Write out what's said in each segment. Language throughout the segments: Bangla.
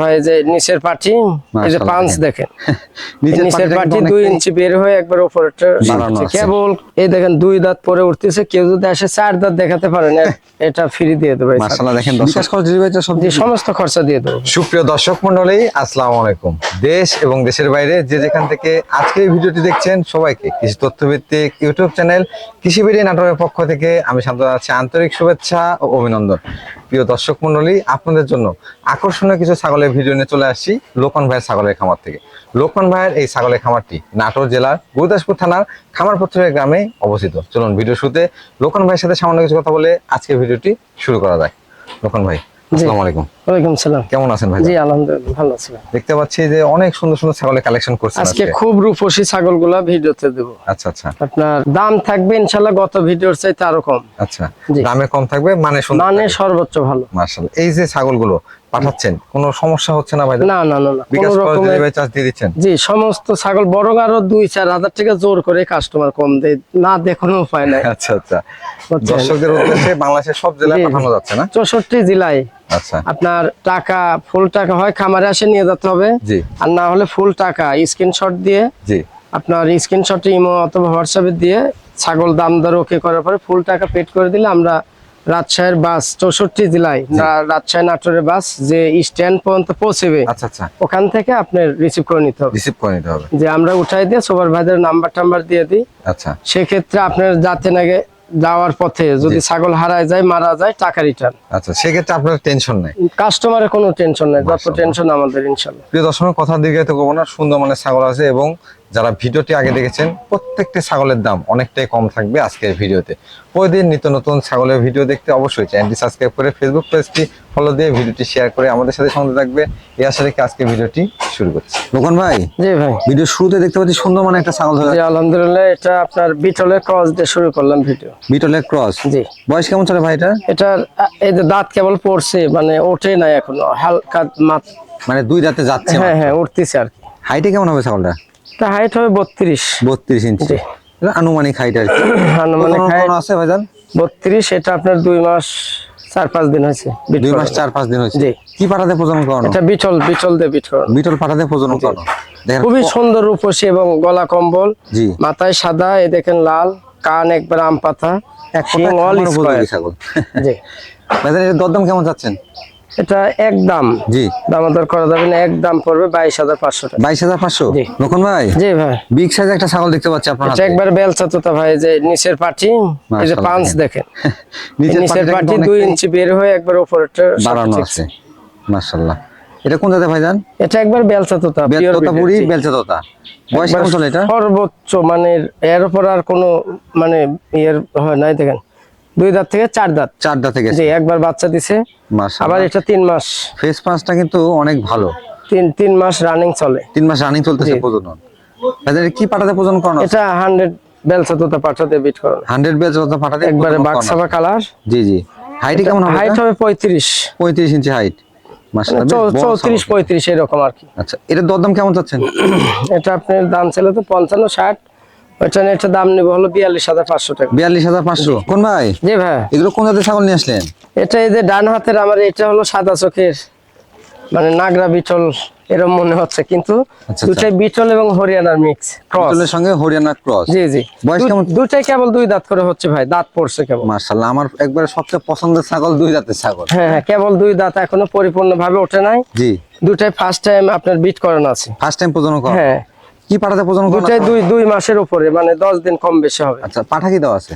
ভাই যে নিচের পাটি এই যে মাশাআল্লাহ, দেখেন। দেখেন। নিচের নিচের পাটি দুই ইঞ্চি বের হয়ে একবার উপরেরটা কেবল এই দেখেন দুই দাঁত পরে উঠতেছে কেউ যদি আসে চার দাঁত দেখাতে পারেন এটা ফ্রি দিয়ে দেবে মাশাআল্লাহ দেখেন বিকাশ খরচ সব জি সমস্ত খরচা দিয়ে দেবো। সুপ্রিয় দর্শক আসসালামু আলাইকুম। দেশ এবং দেশের বাইরে যে যেখান থেকে আজকে এই ভিডিওটি দেখছেন সবাইকে কৃষি তথ্যভিত্তিক ইউটিউব চ্যানেল কৃষি বিডি নাটকের পক্ষ থেকে আমি শান্ত আছি। আন্তরিক শুভেচ্ছা ও অভিনন্দন। প্রিয় দর্শক মন্ডলী, আপনাদের জন্য আকর্ষণীয় কিছু ছাগলের ভিডিও নিয়ে চলে আসছি লোকন ভাইয়ের ছাগলের খামার থেকে। লোকন ভাইয়ের এই ছাগলের খামারটি নাটোর জেলার গুরুদাসপুর থানার খামারপত্রের গ্রামে অবস্থিত। চলুন ভিডিও শুতে লোকন ভাইয়ের সাথে সামান্য কিছু কথা বলে আজকে ভিডিওটি শুরু করা যায় লোকন ভাই আসসালামু আলাইকুম। ওয়ালাইকুম সালাম। কেমন আছেন ভাই জি আলহামদুলিল্লাহ ভালো আছি দেখতে পাচ্ছি যে অনেক সুন্দর সুন্দর ছাগলের কালেকশন করছেন আজকে আজকে। খুব রূপসী ছাগলগুলা ভিডিওতে দেবো। আচ্ছা আচ্ছা। আপনার দাম থাকবে ইনশাল্লাহ গত ভিডিওর চাইতে আরও কম। আচ্ছা। দামে কম থাকবে মানে সুন্দর মানে সর্বোচ্চ ভালো। মার্শাল এই যে ছাগলগুলো পাঠাচ্ছেন? কোনো সমস্যা হচ্ছে না ভাই না না না বিকাশ ডেলিভারি চার্জ দিয়ে দিচ্ছেন? জি সমস্ত ছাগল আরও দুই চার হাজার টাকা জোর করে কাস্টমার কম দেয়। না দেখানো উপায় নাই। আচ্ছা আচ্ছা। দর্শকদের উদ্দেশ্যে বাংলাদেশের সব জেলায়। পাঠানো যাচ্ছে না? চৌষট্টি জেলায়। আচ্ছা। আপনার টাকা ফুল টাকা হয় খামারে আসে নিয়ে যেতে হবে। জি। আর না হলে ফুল টাকা স্ক্রিনশট দিয়ে জি। আপনার স্ক্রিনশট ইমো অথবা হোয়াটসঅ্যাপে দিয়ে ছাগল দাম দর ওকে করার পরে ফুল টাকা পেড করে দিলে আমরা রাজশাহীর বাস চৌষট্টি জেলায় রাজশাহী নাটোরের বাস যে স্ট্যান্ড পর্যন্ত পৌঁছেবে আচ্ছা আচ্ছা। ওখান থেকে আপনার রিসিভ করে নিতে হবে। রিসিভ করে নিতে হবে। যে আমরা উঠাই দিয়ে সুপারভাইজার নাম্বার টাম্বার দিয়ে দিই। আচ্ছা। সেক্ষেত্রে আপনার যাতে নাগে যাওয়ার পথে যদি ছাগল হারায় যায় মারা যায় টাকা রিটার্ন আচ্ছা সেক্ষেত্রে আপনার টেনশন নাই। কাস্টমারের কোনো টেনশন নাই যত টেনশন আমাদের ইনশাল্লাহ প্রিয় দর্শকের কথা দীর্ঘায়িত করব না সুন্দর মানের ছাগল আছে এবং যারা ভিডিওটি আগে দেখেছেন প্রত্যেকটি ছাগলের দাম অনেকটাই কম থাকবে আজকের ভিডিওতে। প্রতিদিন নিত্য নতুন ছাগলের ভিডিও দেখতে অবশ্যই চ্যানেলটি সাবস্ক্রাইব করে ফেসবুক পেজটি ফলো দিয়ে ভিডিওটি শেয়ার করে আমাদের সাথে সঙ্গে থাকবে। এই আশা রেখে আজকে ভিডিওটি শুরু করছি। লোকন ভাই জি ভাই। ভিডিও শুরুতে দেখতে পাচ্ছি সুন্দর মানে একটা ছাগল ধরে আলহামদুলিল্লাহ এটা আপনার বিটলের ক্রস দিয়ে শুরু করলাম ভিডিও। বিটলের ক্রস জি। বয়স কেমন চলে ভাই এটা? এটার এই যে দাঁত কেবল পড়ছে মানে ওঠে নাই এখনও হালকা মাত মানে দুই দাঁতে যাচ্ছে হ্যাঁ হ্যাঁ উঠতেছে আর কি। হাইটে কেমন হবে ছাগলটা? তা হাইট হবে বত্রিশ। বত্রিশ ইঞ্চি জি। এটা আনুমানিক হাইট আর কি। আনুমানিক কোনো আছে ভাইজান? বত্রিশ এটা আপনার দুই মাস চার পাঁচ দিন হয়েছে দুই মাস। চার পাঁচ দিন হয়েছে। জি। কি পাঠাতে প্রজনন করানো? এটা বিটল বিটল দিয়ে বিটল পাঠাতে প্রজনন করানো। খুবই সুন্দর রূপসী এবং গলা কম্বল। জি। মাথায় সাদা এ দেখেন লাল কান একবার আম পাতা এক square। ছাগল। জি। ভাইজান এর দরদাম কেমন চাচ্ছেন? এটা একদম জি। দামাদর করা যাবে না একদম পড়বে বাইশ হাজার পাঁচশো বাইশ হাজার পাঁচশো। নকুন ভাই? জি ভাই। বিগ সাইজ একটা ছাগল দেখতে পাচ্ছি আপনার এটা একবার বেলচা তোতা ভাই যে নিচের পাটি এই যে পাঁচ দেখেন। নিচের পাটি দুই ইঞ্চি বের হয়ে একবার উপরেরটা বাড়ানো আছে। মাশাআল্লাহ। এটা কোন জাতে ভাইজান এটা একবার বেলচা তোতা pure বেলচা তোতা বয়স চলে এটা? সর্বোচ্চ মানে এর উপর আর কোনো মানে ইয়ের হয় নাই দেখেন। দুই দাঁত থেকে চার দাঁত। চার দাঁতে থেকে জি একবার বাচ্চা দিছে আবার এটা তিন মাস। ফেস পাঁচটা কিন্তু অনেক ভালো। তিন তিন মাস রানিং চলে। তিন মাস রানিং চলতেছে প্রজনন। কি পাঠাতে প্রজনন করানো এটা হান্ড্রেড বেলচা তোতা পাঠাতে বিট করানো। হান্ড্রেড বেজ পাঠাতে একবারে বাক্সাবা কালার জি জি। হাইট কেমন হবে হাইট হবে পঁয়ত্রিশ। পঁয়ত্রিশ ইঞ্চি হাইট চৌত্রিশ। পঁয়ত্রিশ এরকম আর কি। আচ্ছা এটার দরদাম কেমন চাচ্ছেন? এটা আপনার দাম ছিল তো পঞ্চান্ন ষাট। ওইটা একটা দাম নেব হলো বিয়াল্লিশ হাজার পাঁচশো টাকা। বিয়াল্লিশ হাজার পাঁচশো। কোন ভাই? জি ভাই। এগুলো কোন জাতের ছাগল নিয়ে আসলেন? এটা এই যে ডান হাতের আমার এটা হলো সাদা চোখের মানে নাগরা বিটল এরকম মনে হচ্ছে কিন্তু আচ্ছা। দুটাই বিটল এবং হরিয়ানার মিক্স বিটলের সঙ্গে হরিয়ানা ক্রস জি জি। বয়স কেমন? দুটাই কেবল দুই দাঁত করে হচ্ছে ভাই দাঁত পড়ছে কেবল। আমার একবারে সবচেয়ে পছন্দের ছাগল দুই জাতের ছাগল। হ্যাঁ হ্যাঁ কেবল দুই দাঁত এখনও পরিপূর্ণ ভাবে ওঠে নাই। জি। দুটাই ফার্স্ট টাইম আপনার বিট করানো আছে। ফার্স্ট টাইম প্রজনন করা। হ্যাঁ। কি পাঠাতে দুটাই দুই দুই মাসের উপরে মানে দশ দিন কম বেশি হবে। আচ্ছা পাঠা কি দেওয়া আছে?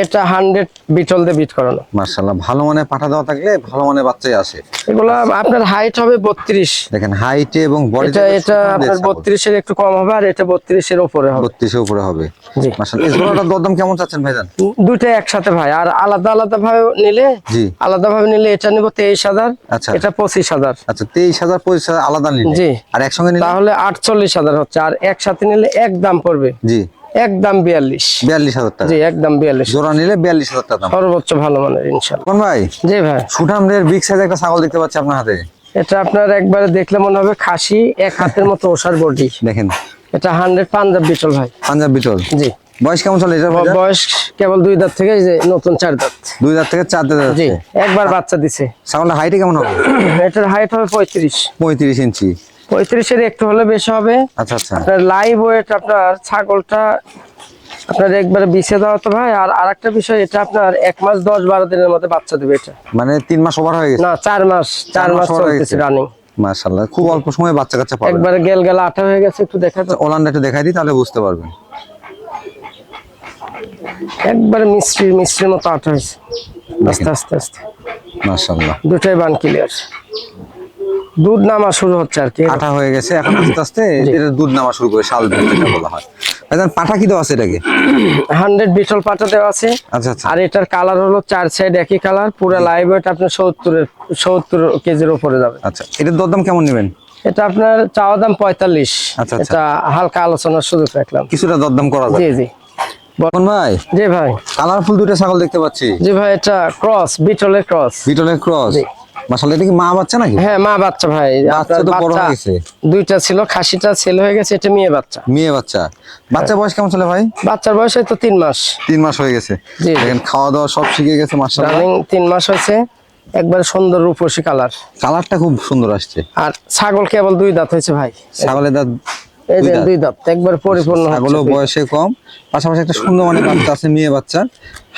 এটা হান্ড্রেড বিটল দিয়ে বিট করানো। মার্শাল্লাহ ভালো মানে পাঠা দেওয়া থাকলে ভালো মানে বাচ্চাই আসে। এগুলো আপনার হাইট হবে বত্রিশ। দেখেন হাইটে এবং বডি এটা এটা আপনার বত্রিশের একটু কম হবে আর এটা বত্রিশের উপরে হবে। বত্রিশের উপরে হবে। জি। মার্শাল্লাহ এই জোড়াটার দরদাম কেমন চাচ্ছেন ভাইজান? দুটাই একসাথে ভাই আর আলাদা আলাদা ভাবে নিলে জি। আলাদা ভাবে নিলে এটা নিব তেইশ হাজার আচ্ছা। এটা পঁচিশ হাজার। আচ্ছা তেইশ হাজার পঁচিশ হাজার আলাদা নিলে। জি। আর একসঙ্গে নিলে? তাহলে আটচল্লিশ হাজার হচ্ছে আর একসাথে নিলে এক দাম পড়বে। জি। একদম বিয়াল্লিশ। বিয়াল্লিশ হাজার টাকা। জি একদম বিয়াল্লিশ। জোড়া নিলে বিয়াল্লিশ হাজার টাকা সর্বোচ্চ ভালো মানের ইনশাল্লাহ। কোন ভাই? জি ভাই। সুঠামদের বিগ সাইজ একটা ছাগল দেখতে পাচ্ছি আপনার হাতে। এটা আপনার একবারে দেখলে মনে হবে খাসি এক হাতের মতো ওষার বডি। দেখেন। এটা হান্ড্রেড পাঞ্জাব বিটল ভাই। পাঞ্জাব বিটল। জি। বয়স কেমন চলে এটা বয়স কেবল দুই দাঁত থেকে যে নতুন চার দাঁত। দুই দাঁত থেকে চার দাঁত জি একবার বাচ্চা দিছে। ছাগলটা হাইটে কেমন হবে? এটার হাইট হবে পঁয়ত্রিশ। পঁয়ত্রিশ ইঞ্চি। পঁয়ত্রিশের একটু হলে বেশি হবে। আচ্ছা আচ্ছা। আপনার লাইভ ওয়েট আপনার ছাগলটা আপনার একবারে বিছে দেওয়া তো ভাই আর আরেকটা বিষয় এটা আপনার এক মাস দশ বারো দিনের মধ্যে বাচ্চা দেবে এটা। মানে তিন মাস ওভার হয়ে গেছে? না চার মাস চার মাস চলতেছে। রানিং মাশাআল্লাহ খুব অল্প সময়ে বাচ্চা কাচ্চা পাবে একবারে গেল গেল আটা হয়ে গেছে একটু দেখা তো ওলানটা একটু দেখাই দিই তাহলে বুঝতে পারবেন। একবারে মিষ্টির মিষ্টির মতো আটা হয়েছে। আস্তে আস্তে আস্তে। মাশাআল্লাহ। দুটাই বান ক্লিয়ার দুধ নামা শুরু হচ্ছে আর কি। আঠা হয়ে গেছে এখন আস্তে আস্তে এটা দুধ নামা শুরু করে শাল দুধ যেটা বলা হয়। ভাইজান পাঠা কি দেওয়া আছে এটাকে? হান্ড্রেড বিটল পাটা দেওয়া আছে। আচ্ছা আচ্ছা। আর এটার কালার হলো চার সাইড একই কালার পুরো লাইভ ওয়েট আপনার সত্তরের সত্তর কেজির উপরে যাবে। আচ্ছা এটার দরদাম কেমন নেবেন? এটা আপনার চাওয়া দাম পঁয়তাল্লিশ। আচ্ছা, আচ্ছা। এটা হালকা আলোচনার সুযোগ রাখলাম। কিছুটা দরদাম করা জি যায় জি বলুন ভাই? জি ভাই। কালারফুল দুটো ছাগল দেখতে পাচ্ছি। জি ভাই এটা ক্রস বিটলের ক্রস বিটলের ক্রস জি। মাশাআল্লাহ এটা কি মা বাচ্চা নাকি? হ্যাঁ মা বাচ্চা ভাই। বাচ্চা তো বড় হয়ে গেছে। দুইটা ছিল খাসিটা ছেলে হয়ে গেছে এটা মেয়ে বাচ্চা। মেয়ে বাচ্চা। বাচ্চা বয়স কেমন চলে ভাই? বাচ্চার বয়স তো মাস। মাস হয়ে গেছে। দেখেন খাওয়া দাওয়া সব শিখে গেছে মাশাআল্লাহ। মাস হয়েছে একবারে সুন্দর রূপসী কালার। কালারটা খুব সুন্দর আসছে। আর ছাগল কেবল দুই দাঁত হয়েছে ভাই। ছাগলের দাঁত এই দুই যে দাঁত। দুই দাঁত একবার পরিপূর্ণ ছাগলও হচ্ছে বয়সে কম। পাশাপাশি একটা সুন্দর মানে বাচ্চা আছে মেয়ে বাচ্চা।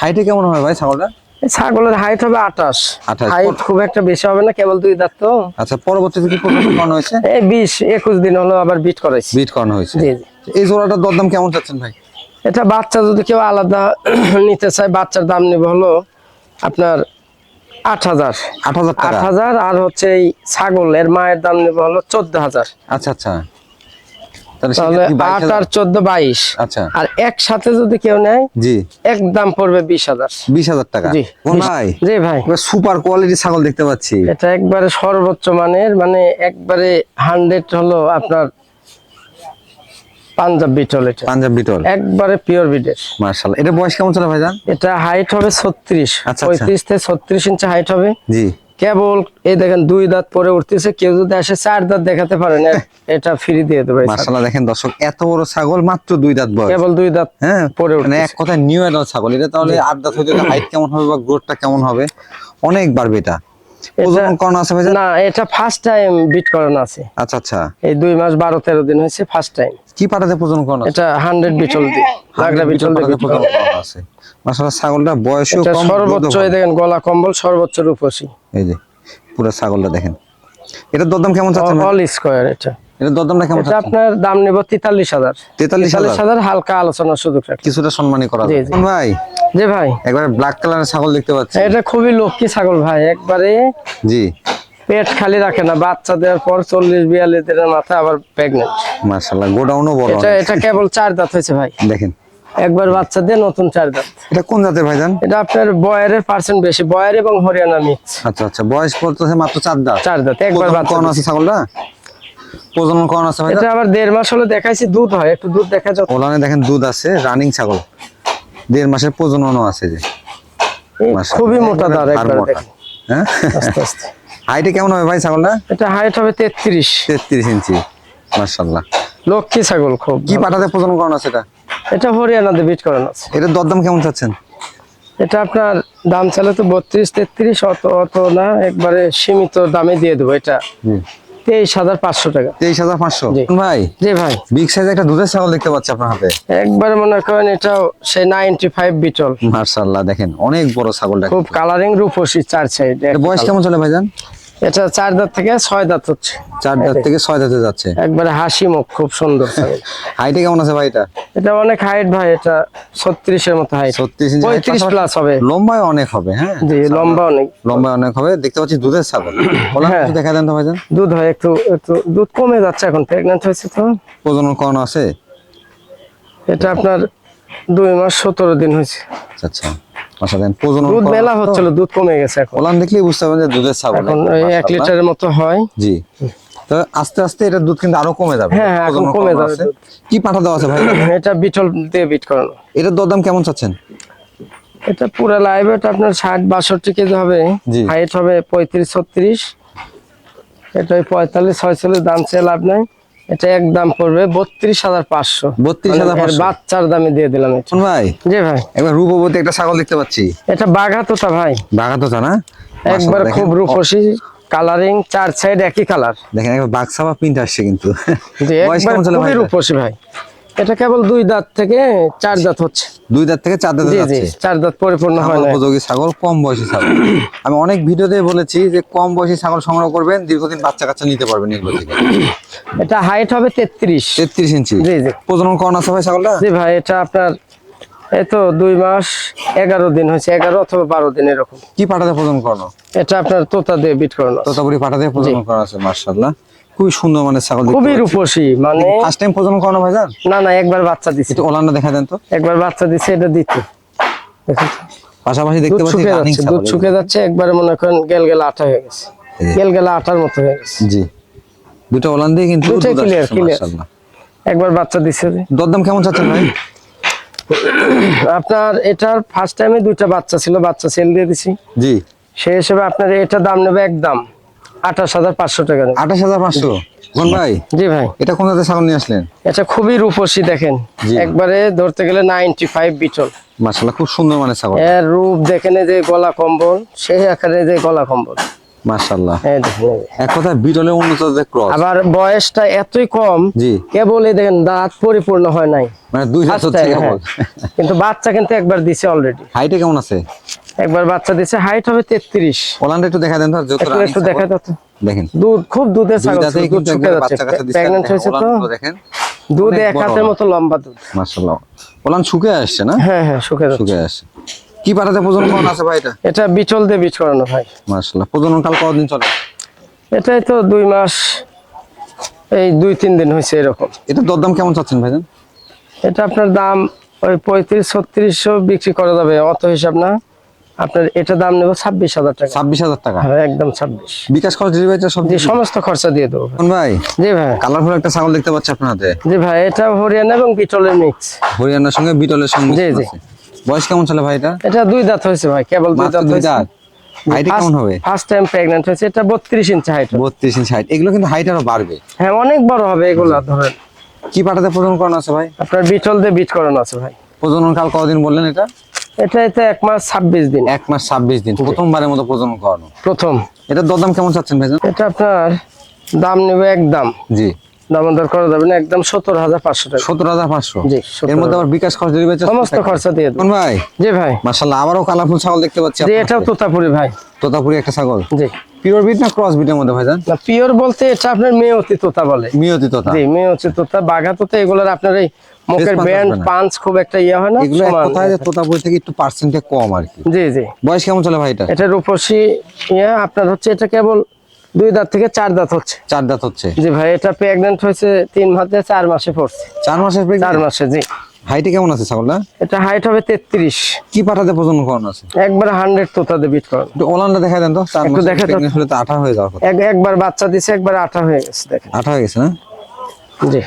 হাইটে কেমন হয় ভাই ছাগলটা? ছাগলের হাইট হবে আঠাশ। 28 হাইট খুব একটা বেশি হবে না কেবল দুই দাঁত তো। আচ্ছা পরবর্তীতে কি করানো হয়েছে? এই বিশ একুশ দিন হলো আবার বিট করাইছি। বিট করানো হয়েছে। এই জোড়াটার দরদাম কেমন চাচ্ছেন ভাই? এটা বাচ্চা যদি কেউ আলাদা নিতে চায় বাচ্চার দাম নেবে হলো আপনার আট হাজার। আট হাজার আট হাজার আর হচ্ছে এই ছাগল এর মায়ের দাম নেবে হলো চোদ্দ হাজার। আচ্ছা আচ্ছা। তাহলে আট আর চোদ্দ বাইশ। আচ্ছা। আর একসাথে যদি কেউ নেয় জি। এক দাম পড়বে বিশ হাজার। বিশ হাজার টাকা? জি ভাই জি ভাই। সুপার কোয়ালিটি ছাগল দেখতে পাচ্ছি। এটা একবারে সর্বোচ্চ মানের মানে একবারে হান্ড্রেড হলো আপনার পাঞ্জাব বিটল এটা। পাঞ্জাব বিটল। একবারে পিওর বিডের মার্শাল্লাহ এটা বয়স কেমন চলে ভাইজান? এটা হাইট হবে ছত্রিশ। আচ্ছা। পঁয়ত্রিশ থেকে ছত্রিশ ইঞ্চি হাইট হবে। জি। কেবল এই দেখেন দুই দাঁত পরে উঠতেছে কেউ যদি আসে চার দাঁত দেখাতে পারেন না এটা ফ্রি দিয়ে দেবে মাশাআল্লাহ দেখেন দর্শক এত বড় ছাগল মাত্র দুই দাঁত বয়স। কেবল দুই দাঁত হ্যাঁ পরে মানে এক কথা নিউ এডাল ছাগল। এটা তাহলে আট দাঁত হইতে হাইট কেমন হবে বা গ্রোথটা কেমন হবে? অনেক বাড়বে এটা না এটা ফার্স্ট টাইম বিট করানো আছে। আচ্ছা আচ্ছা। এই দুই মাস বারো তেরো দিন হয়েছে ফার্স্ট টাইম কি পাটাতে প্রজনন করানো এটা হান্ড্রেড বিটল দিয়ে লাগড়া বিটল দিয়ে করানো। আছে। মার্শাল্লাহ ছাগলটা বয়সও কম সর্বোচ্চ এই দেখেন গলা কম্বল সর্বোচ্চ রূপসী। এই যে পুরো ছাগলটা দেখেন। এটার দরদাম কেমন চাচ্ছেন অল স্কোয়ার এটা। এটার দরদামটা কেমন এটা আপনার দাম নেব তেতাল্লিশ হাজার। 43,000 হালকা আলোচনার সুযোগ রাখি কিছুটা সম্মানী করা জি, ভাই? জি ভাই। একবার ব্ল্যাক কালারের ছাগল দেখতে পাচ্ছি। এটা খুবই লক্ষ্মী ছাগল ভাই। একবারে জি। পেট খালি রাখে না। বাচ্চা দেওয়ার পর চল্লিশ বিয়াল্লিশ দিনের মাথায় আবার প্রেগনেন্ট মার্শাল্লাহ গোডাউনও বড় এটা এটা কেবল চার দাঁত হয়েছে ভাই। দেখেন। একবার বাচ্চা দিয়ে নতুন চার দাঁত। এটা কোন জাতের ভাইজান এটা আপনার বয়ারের পার্সেন্ট বেশি বয়ার এবং হরিয়ানা মিক্স আচ্ছা আচ্ছা। বয়স পড়তেছে মাত্র চার দাঁত। চার দাঁত একবার বাচ্চা আছে ছাগলটা? প্রজনন করানো আছে এটা আবার দেড় মাস হলে দেখাইছি দুধ হয় একটু দুধ দেখা যাচ্ছে। ওলানে দেখেন দুধ আছে রানিং ছাগল। দেড় মাসের প্রজননও আছে যে। খুবই মোটা দাঁড় একবার দেখেন। হ্যাঁ? আস্তে আস্তে। হাইটে কেমন হবে ভাই ছাগলটা? এটা হাইট হবে তেত্রিশ। তেত্রিশ ইঞ্চি। মার্শাল্লাহ লক্ষ্মী ছাগল খুব। কি পাঠাতে প্রজনন করানো আছে এটা? এটা হরিয়ানাতে বিট করানো আছে। এটার দরদাম কেমন চাচ্ছেন? এটা আপনার দাম চালে তো বত্রিশ তেত্রিশ অত অত না একবারে সীমিত দামে দিয়ে দেবো এটা। তেইশ হাজার পাঁচশো টাকা। তেইশ হাজার পাঁচশো? ভাই জি ভাই। বিগ সাইজ একটা দুধের ছাগল দেখতে পাচ্ছি আপনার হাতে। একবারে মনে করেন এটা সেই নাইনটি ফাইভ বিটল। মার্শাল্লাহ দেখেন অনেক বড় ছাগলটা খুব কালারিং রূপসী চার সাইড বয়স কেমন চলে ভাইজান? এটা চার দাঁত থেকে ছয় দাঁত হচ্ছে। চার দাঁত থেকে ছয় দাঁতে যাচ্ছে। একবারে হাসি মুখ খুব সুন্দর হাইটে কেমন আছে ভাই এটা? এটা অনেক হাইট ভাই এটা ছত্রিশের মতো হাইট ছত্রিশ পঁয়ত্রিশ প্লাস হবে। লম্বায় অনেক হবে হ্যাঁ? জি লম্বা অনেক। লম্বায় অনেক হবে। দেখতে পাচ্ছি দুধের ছাগল। হ্যাঁ। দেখা দেন তো ভাইজান। দুধ হয় একটু একটু দুধ কমে যাচ্ছে এখন। প্রেগনেন্ট হয়েছে তো? প্রজনন করানো আছে? এটা আপনার দুই মাস সতেরো দিন হয়েছে। আচ্ছা। আচ্ছা দেন প্রজনন দুধ মেলা হচ্ছিল দুধ কমে গেছে এখন। ওলান দেখলেই বুঝতে পারবেন যে দুধের ছাগল এখন লিটারের মতো হয়। জি। তো আস্তে আস্তে এটা দুধ কিন্তু আরও কমে যাবে। হ্যাঁ, এখন কমে যাবে কি পাঠা দেওয়া আছে ভাই? এটা বিটল দিয়ে বিট করানো। এটার দরদাম কেমন চাচ্ছেন? এটা পুরো লাইভ এটা আপনার ষাট বাষট্টি কেজি হবে। হাইট হবে পঁয়ত্রিশ ছত্রিশ। এটা ওই পঁয়তাল্লিশ ছয়চল্লিশ দাম চেয়ে লাভ নাই। এটা একদম পড়বে বত্রিশ হাজার পাঁচশো। বত্রিশ হাজার বাচ্চার দামে দিয়ে দিলাম ভাই? জি ভাই। একবার রূপবতী একটা ছাগল দেখতে পাচ্ছি। এটা বাঘা তোতা ভাই। বাঘা তো না? একবার খুব রূপসী কালারিং চার সাইড একই কালার দেখেন একবার সাবা প্রিন্ট আসছে কিন্তু? রূপসী ভাই। এটা কেবল দুই দাঁত থেকে চার দাঁত হচ্ছে। দুই দাঁত থেকে চার দাঁত যাচ্ছে। চার দাঁত পরিপূর্ণ হয় না। উপযোগী ছাগল কম বয়সী ছাগল। আমি অনেক ভিডিওতে বলেছি যে কম বয়সী ছাগল সংগ্রহ করবেন দীর্ঘদিন বাচ্চা কাচ্চা নিতে পারবেন এগুলো থেকে। এটা হাইট হবে তেত্রিশ। তেত্রিশ ইঞ্চি। জি জি। প্রজনন কখন আছে ভাই ছাগলটা? জি ভাই এটা আপনার এই তো দুই মাস এগারো দিন হয়েছে এগারো অথবা বারো দিন এরকম। কি পাঠাতে প্রজনন করানো? এটা আপনার তোতা দিয়ে বিট করানো। তোতাপুরি পাঠাতে প্রজনন করা আছে মার্শাল্লাহ খুবই সুন্দর মানে ছাগল খুবই রূপসী মানে ফার্স্ট টাইম প্রজনন করানো ভাই জান না না একবার বাচ্চা দিছে। ওলানটা দেখা দেন তো। একবার বাচ্চা দিছে এটা দিতে। পাশাপাশি দেখতে পাচ্ছি দুধ শুকিয়ে যাচ্ছে একবারে মনে করেন গেল গেল আটা হয়ে গেছে। গেল গেল আটার মতো হয়ে গেছে। জি। দুটো ওলান দিয়ে কিন্তু। একবার বাচ্চা দিছে। দরদাম কেমন চাচ্ছেন ভাই? আপনার এটার ফার্স্ট টাইমে দুইটা বাচ্চা ছিল বাচ্চা সেল দিয়ে দিছি। জি। সেই হিসেবে আপনার এটা দাম নেবে একদম। আঠাশ হাজার পাঁচশো টাকা আঠাশ হাজার পাঁচশো? ভাই জি ভাই। এটা কোন ছাগল নিয়ে আসলেন? এটা খুবই রূপসী দেখেন। একবারে ধরতে গেলে নাইনটি ফাইভ বিটল। মাশাআল্লাহ খুব সুন্দর মানে ছাগল। এর রূপ দেখেন যে গলা কম্বল সেই আকারে যে গলা কম্বল। মাশাআল্লাহ। এক বিটলের উন্নত ক্রস। আবার বয়সটা এতই কম জি। কেবল এই দেখেন দাঁত পরিপূর্ণ হয় নাই। মানে দুই হাত হচ্ছে হ্যাঁ। কেবল কিন্তু বাচ্চা কিন্তু একবার দিছে অলরেডি হাইটে কেমন আছে? একবার বাচ্চা দিছে হাইট হবে তেত্রিশ। ওলানটা একটু দেখা দেন তো যত একটু। দেখা যাচ্ছে দেখেন। দুধ খুব দুধের ছাগল দুধ শুকিয়ে যাচ্ছে। দেখেন, হয়েছে তো। ওলানগুলো দেখেন। দুধ এক হাতের। মতো লম্বা দুধ। মাশাআল্লাহ। ওলান শুকিয়ে আসছে না? হ্যাঁ হ্যাঁ শুকিয়ে যাচ্ছে। শুকিয়ে আসছে। কি পাঠাতে প্রজনন কখন আছে ভাই এটা? এটা বিচল দিয়ে বীজ করানো ভাই। মাশাআল্লাহ। প্রজনন কাল কতদিন চলে? এটাই তো দুই মাস এই দুই তিন দিন হয়েছে এরকম। এটা দরদাম কেমন চাচ্ছেন ভাইজান? এটা আপনার দাম ওই পঁয়ত্রিশ ছত্রিশশো বিক্রি করা যাবে অত হিসাব না। আপনার এটা দাম নেব ছাব্বিশ হাজার টাকা। ছাব্বিশ হাজার টাকা? হ্যাঁ একদম ছাব্বিশ। বিকাশ খরচ ডেলিভারি সব জি সমস্ত খরচা দিয়ে দেবো। কোন ভাই? জি ভাই। কালারফুল একটা ছাগল দেখতে পাচ্ছি আপনার হাতে। জি ভাই এটা হরিয়ানা এবং বিটলের মিক্স হরিয়ানার সঙ্গে বিটলের সঙ্গে জি, জি। বয়স কেমন চলে ভাই এটা? এটা দুই দাঁত হয়েছে ভাই কেবল দুই দাঁত দুই দাঁত। হাইট কেমন হবে? ফার্স্ট টাইম হয়েছে এটা বত্রিশ ইঞ্চি হাইট বত্রিশ ইঞ্চি হাইট এগুলো কিন্তু হাইট আরও বাড়বে। হ্যাঁ অনেক বড় হবে এগুলা ধরেন। কি পাঠাতে প্রজনন করানো আছে ভাই? আপনার বিটল দিয়ে বিট করানো আছে ভাই। প্রজনন কাল কতদিন বললেন এটা? এটাই এটা এক মাস ছাব্বিশ দিন। এক মাস ছাব্বিশ দিন। প্রথমবারের মতো প্রজনন করানো প্রথম। এটা দরদাম কেমন চাচ্ছেন ভাইজান? এটা আপনার দাম নেবে একদম। জি। দাম দর করা যাবে না একদম সত্তর হাজার পাঁচশো টাকা। সত্তর হাজার পাঁচশো? জি, এর মধ্যে আবার বিকাশ খরচ সমস্ত খরচা দিয়ে দেবো। কোন ভাই? জি ভাই। মাশাল্লাহ আবারও কালারফুল ছাগল দেখতে পাচ্ছি জি এটাও। তোতাপুরি ভাই। তোতাপুরি একটা ছাগল? জি। পিওর বিট না ক্রস বিটের মধ্যে ভাইজান? না পিওর বলতে এটা আপনার মেয়তি তোতা বলে। মিয়তি তোতা। জি মেয়তি তোতা বাঘা তোতা এগুলোর আপনার এই মুখের ব্যান্ড পাঞ্চ খুব একটা ইয়ে হয় না এগুলো এক যে তোতাপুরি থেকে একটু পার্সেন্টে কম আর কি। জি জি। বয়স কেমন চলে ভাই এটা? এটা রূপসী ইয়ে আপনার হচ্ছে এটা কেবল দুই দাঁত থেকে চার দাঁত হচ্ছে। চার দাঁত হচ্ছে। জি ভাই এটা প্রেগনেন্ট হয়েছে তিন মাসে চার মাসে পড়ছে। চার মাসের চার মাসে জি। হাইটে কেমন আছে ছাগলটা? এটা হাইট হবে তেত্রিশ। কি পাঠাতে প্রজনন করানো আছে? একবার হান্ড্রেড তোতাতে বিট করানো। একটু ওলানটা দেখা দেন তো চার একটু দেখা হলে তো আঠা হয়ে যাওয়ার কথা। এক একবার বাচ্চা দিছে একবার আঠা হয়ে গেছে দেখেন। আঠা হয়ে গেছে না? জি।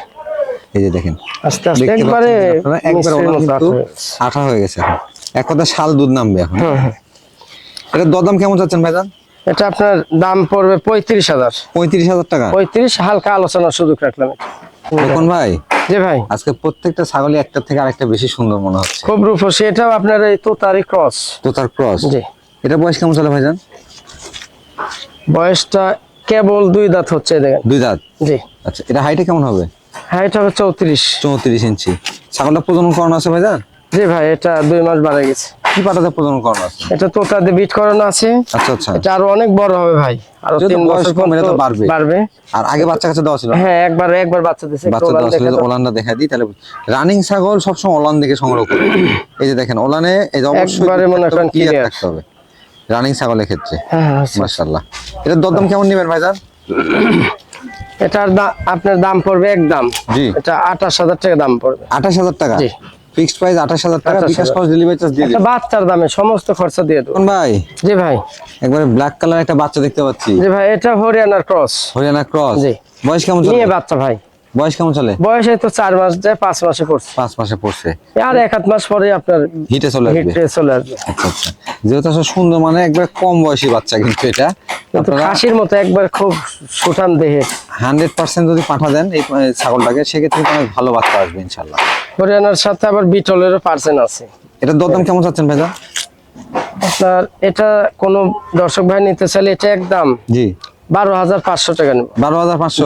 এই যে দেখেন। আস্তে আস্তে একবারে একবার মিষ্টির ওলান কিন্তু আঠা হয়ে গেছে। হয়ে এখন। এক কথা শাল দুধ নামবে এখন। হুম, হুম। এটা দরদাম কেমন চাচ্ছেন ভাইজান? এটা আপনার দাম পড়বে পঁয়ত্রিশ হাজার। পঁয়ত্রিশ হাজার টাকা? পঁয়ত্রিশ হালকা আলোচনার সুযোগ রাখলাম। ভাই? জি ভাই। আজকে প্রত্যেকটা ছাগলই একটা থেকে আরেকটা বেশি সুন্দর মনে হচ্ছে। খুব রূপসী এটাও আপনার এই তোতারি ক্রস। তো তার ক্রস? জি। এটা বয়স কেমন চলে ভাইজান? বয়সটা কেবল দুই দাঁত হচ্ছে দেখেন। দুই দাঁত? জি। আচ্ছা এটা হাইটে কেমন হবে? হাইট হবে চৌত্রিশ। চৌত্রিশ ইঞ্চি। ছাগলটা প্রজনন করানো আছে ভাইজান? জি ভাই এটা দুই মাস বাড়ে গেছে। কি পাটাতে প্রজনন করানো আছে? এটা তোতা দিয়ে বিট করানো আছে। আচ্ছা আচ্ছা। এটা আরও অনেক বড় হবে ভাই। আরও তিন বছর কম, এটা তো বাড়বে। বাড়বে। আর আগে বাচ্চা কাছে দেওয়া ছিল হ্যাঁ একবার একবার বাচ্চা একটু বাচ্চা দেওয়া ছিল ওলানটা দেখা দিই তাহলে রানিং ছাগল সবসময় ওলান দেখে সংগ্রহ করবে এই যে দেখেন ওলানে এই যে অবশ্যই একবারে মনে করেন ক্লিয়ার clear। থাকতে হবে। রানিং ছাগলের ক্ষেত্রে। হ্যাঁ হ্যাঁ, আচ্ছা। মাশাআল্লাহ। এটার দরদাম কেমন নেবেন ভাইজান? এটার আপনার দাম পড়বে একদম। জি। এটা আঠাশ হাজার টাকা দাম পড়বে। আঠাশ হাজার টাকা? জি। ফিক্সড প্রাইস আঠাশ হাজার টাকা বিকাশ খরচ ডেলিভারি চার্জ দিয়ে একটা দিন বাচ্চার দামে সমস্ত খরচা দিয়ে দেবো। কোন ভাই? জি ভাই। একবারে ব্ল্যাক কালার একটা বাচ্চা দেখতে পাচ্ছি। জি ভাই এটা হরিয়ানার ক্রস হরিয়ানা ক্রস জি। বয়স কেমন চলে? নিয়ে বাচ্চা ভাই। বয়স কেমন চলে? বয়সে তো চার মাস যায় পাঁচ মাসে পড়ছে। পাঁচ মাসে পড়ছে। আর এক আধ মাস পরে আপনার হিটে চলে আসবে। হিটে চলে আসবে। আচ্ছা আচ্ছা। যেহেতু আসলে সুন্দর মানে একবার কম বয়সী বাচ্চা কিন্তু এটা। খাসির মতো একবার খুব সুঠাম দেহে। হান্ড্রেড পার্সেন্ট যদি পাঠা দেন এই এই ছাগলটাকে সেক্ষেত্রে অনেক ভালো বাচ্চা আসবে ইনশাল্লাহ হরিয়ানার সাথে আবার বিটলেরও পার্সেন আছে। এটা দরদাম কেমন চাচ্ছেন ভাইজা আপনার এটা কোনো দর্শক ভাই নিতে চাইলে এটা একদম জি। বারো হাজার পাঁচশো টাকা নেব। বারো হাজার পাঁচশো।